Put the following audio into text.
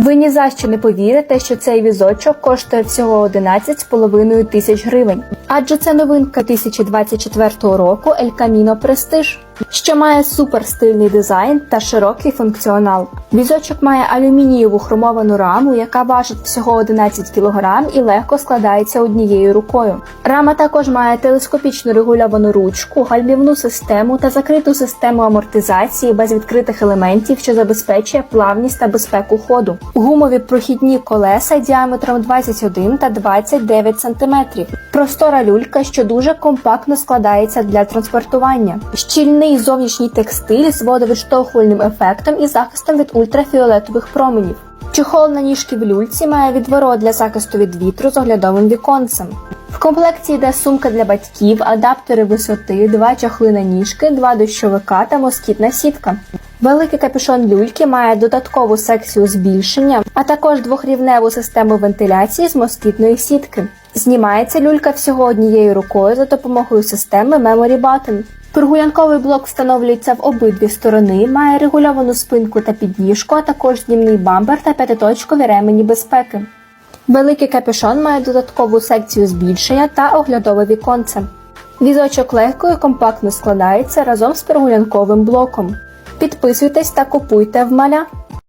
Ви ні за що не повірите, що цей візочок коштує всього 11,5 тисяч гривень. Адже це новинка 2024 року El Camino Prestige, що має супер стильний дизайн та широкий функціонал. Візочок має алюмінієву хромовану раму, яка важить всього 11 кг і легко складається однією рукою. Рама також має телескопічну регульовану ручку, гальмівну систему та закриту систему амортизації без відкритих елементів, що забезпечує плавність та безпеку ходу. Гумові прохідні колеса діаметром 21 та 29 см. Простора люлька, що дуже компактно складається для транспортування. Щільний зовнішній текстиль з водовідштовхувальним ефектом і захистом від ультрафіолетових променів. Чохол на ніжки в люльці має відворот для захисту від вітру з оглядовим віконцем. В комплекті йде сумка для батьків, адаптери висоти, два чохли на ніжки, два дощовика та москітна сітка. Великий капюшон люльки має додаткову секцію збільшення, а також двохрівневу систему вентиляції з москітної сітки. Знімається люлька всього однією рукою за допомогою системи Memory Button. Прогулянковий блок встановлюється в обидві сторони, має регульовану спинку та підніжку, а також знімний бампер та п'ятиточкові ремені безпеки. Великий капюшон має додаткову секцію збільшення та оглядове віконце. Візочок легко і компактно складається разом з прогулянковим блоком. Підписуйтесь та купуйте в маля.